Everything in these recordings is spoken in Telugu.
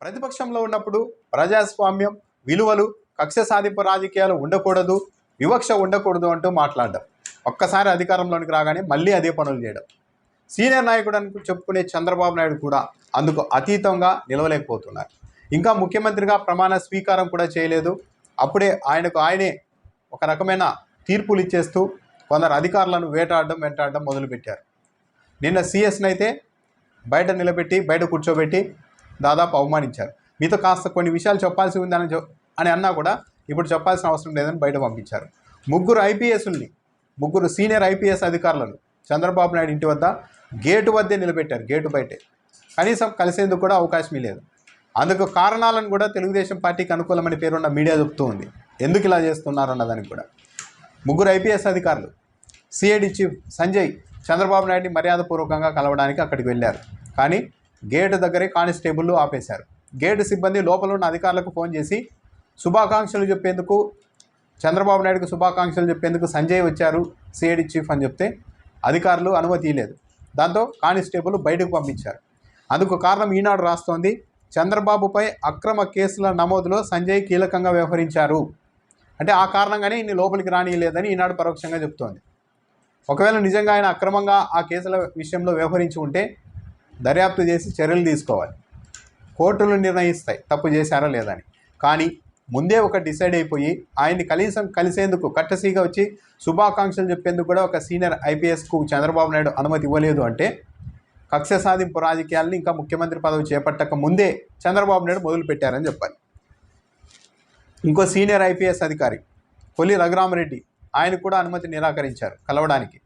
ప్రతిపక్షంలో ఉన్నప్పుడు ప్రజాస్వామ్యం విలువలు కక్ష సాధింపు రాజకీయాలు ఉండకూడదు వివక్ష ఉండకూడదు అంటూ మాట్లాడడం. ఒక్కసారి అధికారంలోనికి రాగానే మళ్ళీ అదే పనులు చేయడం. సీనియర్ నాయకుడు అని చెప్పుకునే చంద్రబాబు నాయుడు కూడా అందుకు అతీతంగా నిలవలేకపోతున్నారు. ఇంకా ముఖ్యమంత్రిగా ప్రమాణ స్వీకారం కూడా చేయలేదు. అప్పుడే ఆయనకు ఆయనే ఒక రకమైన తీర్పులు ఇచ్చేస్తూ కొందరు అధికారులను వేటాడడం వెంటాడడం మొదలుపెట్టారు. నిన్న సిఎస్ని అయితే బయట నిలబెట్టి బయట కూర్చోబెట్టి దాదాపు అవమానించారు. మీతో కాస్త కొన్ని విషయాలు చెప్పాల్సి ఉందని అని అన్నా కూడా ఇప్పుడు చెప్పాల్సిన అవసరం లేదని బయట పంపించారు. ముగ్గురు ఐపీఎస్ని ముగ్గురు సీనియర్ ఐపీఎస్ అధికారులను చంద్రబాబు నాయుడు ఇంటి వద్ద గేటు వద్దే నిలబెట్టారు గేటు బయటే. కనీసం కలిసేందుకు కూడా అవకాశం లేదు. అందుకు కారణాలను కూడా తెలుగుదేశం పార్టీకి అనుకూలమని పేరున్న మీడియా చెబుతూ ఉంది. ఎందుకు ఇలా చేస్తున్నారు అన్నదానికి కూడా. ముగ్గురు ఐపీఎస్ అధికారులు సిఐడి చీఫ్ సంజయ్ చంద్రబాబు నాయుడిని మర్యాదపూర్వకంగా కలవడానికి అక్కడికి వెళ్ళారు. కానీ గేటు దగ్గరే కానిస్టేబుల్ ఆపేశారు. గేటు సిబ్బంది లోపల ఉన్న అధికారులకు ఫోన్ చేసి శుభాకాంక్షలు చెప్పేందుకు చంద్రబాబు నాయుడుకు శుభాకాంక్షలు చెప్పేందుకు సంజయ్ వచ్చారు సిఐడి చీఫ్ అని చెప్తే అధికారులు అనుమతి ఇవ్వలేదు దాంతో కానిస్టేబుల్ బయటకు పంపించారు. అందుకు కారణం ఈనాడు రాస్తోంది చంద్రబాబుపై అక్రమ కేసుల నమోదులో సంజయ్ కీలకంగా వ్యవహరించారు. అంటే ఆ కారణంగానే ఇన్ని లోపలికి రానియలేదని ఈనాడు పరోక్షంగా చెప్తోంది. ఒకవేళ నిజంగా ఆయన అక్రమంగా ఆ కేసుల విషయంలో వ్యవహరించి ఉంటే దర్యాప్తు చేసి చర్యలు తీసుకోవాలి. కోర్టులు నిర్ణయిస్తాయి. తప్పు చేశారా లేదని కానీ ముందే ఒక డిసైడ్ అయిపోయి ఆయన్ని కనీసం కలిసేందుకు కట్టసీగా వచ్చి శుభాకాంక్షలు చెప్పేందుకు కూడా ఒక సీనియర్ ఐపీఎస్కు చంద్రబాబు నాయుడు అనుమతి ఇవ్వలేదు అంటే కక్ష సాధింపు రాజకీయాలను ఇంకా ముఖ్యమంత్రి పదవి చేపట్టక ముందే చంద్రబాబు నాయుడు మొదలుపెట్టారని చెప్పాలి. ఇంకో సీనియర్ ఐపీఎస్ అధికారి కొల్లి రఘురామరెడ్డి ఆయన కూడా అనుమతి నిరాకరించారు కలవడానికి.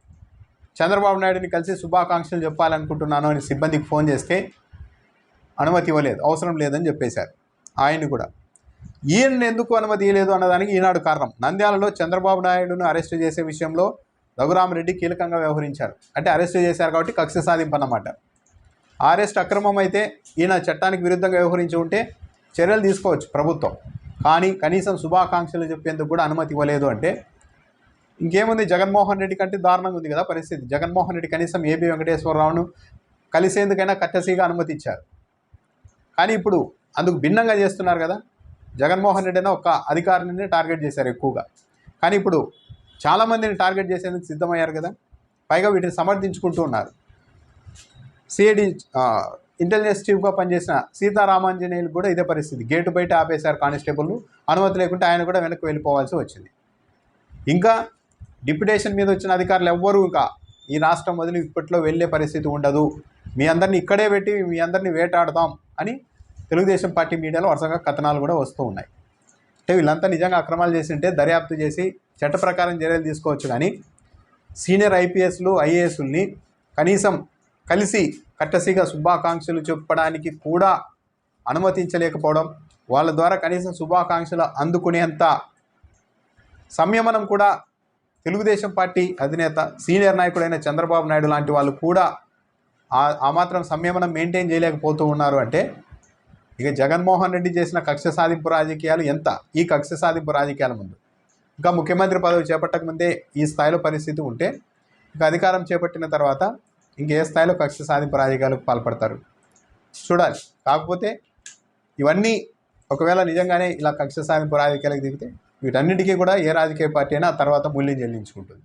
చంద్రబాబు నాయుడిని కలిసి శుభాకాంక్షలు చెప్పాలనుకుంటున్నాను అని సిబ్బందికి ఫోన్ చేస్తే అనుమతి ఇవ్వలేదు అవసరం లేదని చెప్పేశారు. ఆయన్ని కూడా. ఈయన ఎందుకు అనుమతి ఇవ్వలేదు అన్నదానికి ఈనాడు కారణం. నంద్యాలలో చంద్రబాబు నాయుడును అరెస్ట్ చేసే విషయంలో రఘురామరెడ్డి కీలకంగా వ్యవహరించారు. అంటే అరెస్ట్ చేశారు కాబట్టి కక్ష సాధింపు అన్నమాట. అరెస్ట్ అక్రమం అయితే ఈయన చట్టానికి విరుద్ధంగా వ్యవహరించి ఉంటే చర్యలు తీసుకోవచ్చు ప్రభుత్వం. కానీ కనీసం శుభాకాంక్షలు చెప్పేందుకు కూడా అనుమతి ఇవ్వలేదు అంటే ఇంకేముంది? జగన్మోహన్ రెడ్డి కంటే దారుణంగా ఉంది కదా పరిస్థితి. జగన్మోహన్ రెడ్డి కనీసం ఏబి వెంకటేశ్వరరావును కలిసేందుకైనా కట్టసీగా అనుమతి ఇచ్చారు కానీ ఇప్పుడు అందుకు భిన్నంగా చేస్తున్నారు కదా. జగన్మోహన్ రెడ్డి అయినా ఒక అధికారిని టార్గెట్ చేశారు ఎక్కువగా. కానీ ఇప్పుడు చాలామందిని టార్గెట్ చేసేందుకు సిద్ధమయ్యారు కదా. పైగా వీటిని సమర్థించుకుంటూ ఉన్నారు. సిఐడి ఇంటెలిజెన్స్ చీఫ్గా పనిచేసిన సీతారామాంజనేయులు కూడా ఇదే పరిస్థితి. గేటు బయట ఆపేశారు కానిస్టేబుల్ అనుమతి లేకుంటే ఆయన కూడా వెనక్కి వెళ్ళిపోవాల్సి వచ్చింది. ఇంకా డిప్యుటేషన్ మీద వచ్చిన అధికారులు ఎవ్వరూ ఇంకా ఈ రాష్ట్రం వదిలి ఇప్పట్లో వెళ్ళే పరిస్థితి ఉండదు. మీ అందరిని ఇక్కడే పెట్టి మీ అందరిని వేటాడతాం అని తెలుగుదేశం పార్టీ మీడియాలో వరుసగా కథనాలు కూడా వస్తూ ఉన్నాయి. అంటే వీళ్ళంతా నిజంగా అక్రమాలు చేసి ఉంటే దర్యాప్తు చేసి చట్ట ప్రకారం చర్యలు తీసుకోవచ్చు కానీ సీనియర్ ఐపీఎస్లు ఐఏఎస్ని కనీసం కలిసి కట్టసిగా శుభాకాంక్షలు చెప్పడానికి కూడా అనుమతించలేకపోవడం వాళ్ళ ద్వారా కనీసం శుభాకాంక్షలు అందుకునేంత సంయమనం కూడా తెలుగుదేశం పార్టీ అధినేత సీనియర్ నాయకుడైన చంద్రబాబు నాయుడు లాంటి వాళ్ళు కూడా ఆ- మాత్రం సంయమనం మెయింటైన్ చేయలేకపోతూ ఉన్నారు అంటే ఇక జగన్మోహన్ రెడ్డి చేసిన కక్ష సాధింపు రాజకీయాలు ఎంత? ఈ కక్ష సాధింపు రాజకీయాల ముందు. ఇంకా ముఖ్యమంత్రి పదవి చేపట్టక ముందే ఈ స్థాయిలో పరిస్థితి ఉంటే ఇక అధికారం చేపట్టిన తర్వాత ఇంకే స్థాయిలో కక్ష సాధింపు రాజకీయాలకు పాల్పడతారు? చూడాలి. కాకపోతే ఇవన్నీ ఒకవేళ నిజంగానే ఇలా కక్ష సాధింపు రాజకీయాలకు దిగితే వీటన్నిటికీ కూడా ఏ రాజకీయ పార్టీ అయినా ఆ తర్వాత మూల్యం చెల్లించుకుంటుంది.